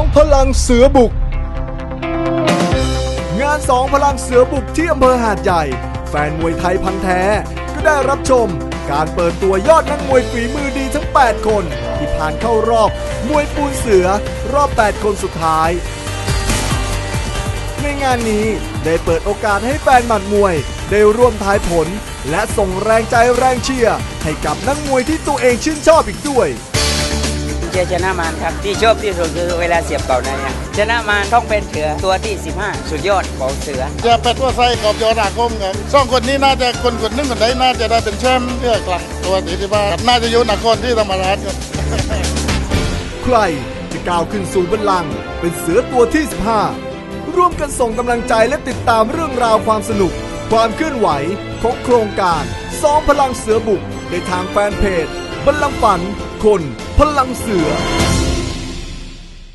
องพลังเสือบุก งานสองพลังเสือบุกที่อำเภอหาดใหญ่ แฟนมวยไทยพันแท้ ก็ได้รับชม การเปิดตัวยอดนักมวยฝีมือดีทั้ง 8 คน ที่ผ่านเข้ารอบ มวยปูนเสือรอบ 8 คนสุดท้าย ในงานนี้ได้เปิดโอกาสให้แฟนหมัดมวย ได้ร่วมทายผล และส่งแรงใจแรงเชียร์ให้กับนักมวยที่ตัวเองชื่นชอบอีกด้วย ชียร์ชนะมารครับ ที่ชอบที่สุดคือเวลาเสียบเก่าในอะชนะมารต้องเป็นเสือตัวที่ 15 สุดยอดของเสือจะเป็ดว่าไส้กับยอนาคมครับสองคนนี้น่าจะคนคนหนึงคนใดน่าจะได้เป็นแชมป์เพื่อกลังตัวตีที่บ้านครับน่าจะอยู่นครที่ธรรมราชครับใครจะก้าวขึ้นสู่บัลลังก์เป็นเสือตัวที่ 15 ร่วมกันส่งกำลังใจและติดตามเรื่องราวความสนุก ความเคลื่อนไหวของโครงการซ้อมพลังเสือบุกในทางแฟนเพจบัลลังก์ฝัน คน พลังเสือ